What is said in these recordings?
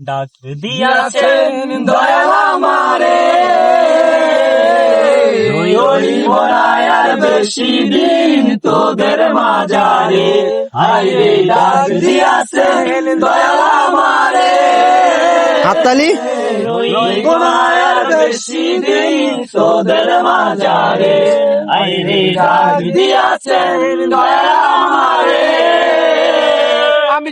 ডাক দিয়াছেন দয়াল আমারে। আর বেশি দিন তোদের মাজারে হাইরে ডাক দিয়াছেন দয়াল আমারে। হাততালি? আর বেশি দিন তোদের মাজারে হাইরে ডাক দিয়াছেন দয়াল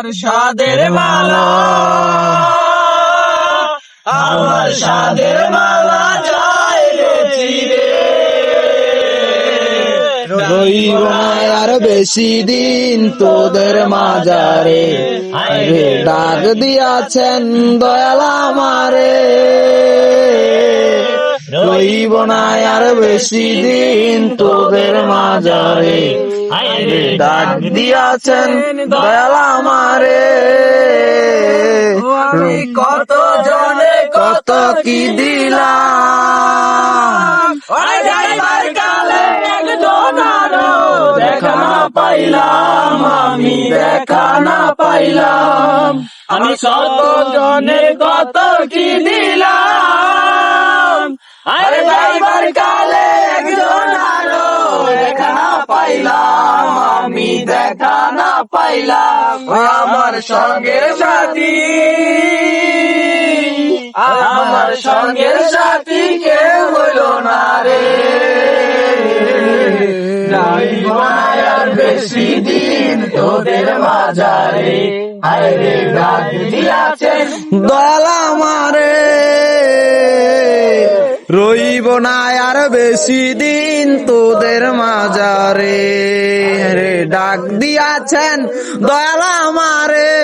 আমার সাদের মালা। আমার সাদের মালা চাই রে চিরে। রইব আর বেশি দিন তোদের মাজারে। ডাক দিয়াছেন দয়াল আমারে। রইব না আর বেশি দিন তোদের মাজারে ডাক দিয়াছেন দয়াল আমারে। আমি কত জনে কত কি দিলাম। কালে একজন দেখা না পাইলাম আমি দেখা না পাইলাম। আমি কত জনে কত কি দিলাম আরে যাইবার কালে একজন আরও দেখা না পাইলাম, আমি দেখা না পাইলাম আমার সঙ্গে সাথী। আমার সঙ্গের সাথী কেউ হইল না রে। বেশি দিন তোদের মাজারে দিয়াছেন দয়াল আমারে, রইব না আর বেশি দিন তোদের মাজারে। রে ডাক দিয়াছেন দয়াল আমারে।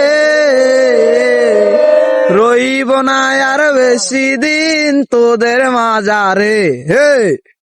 রইব না আর বেশি দিন তোদের মাজারে। হে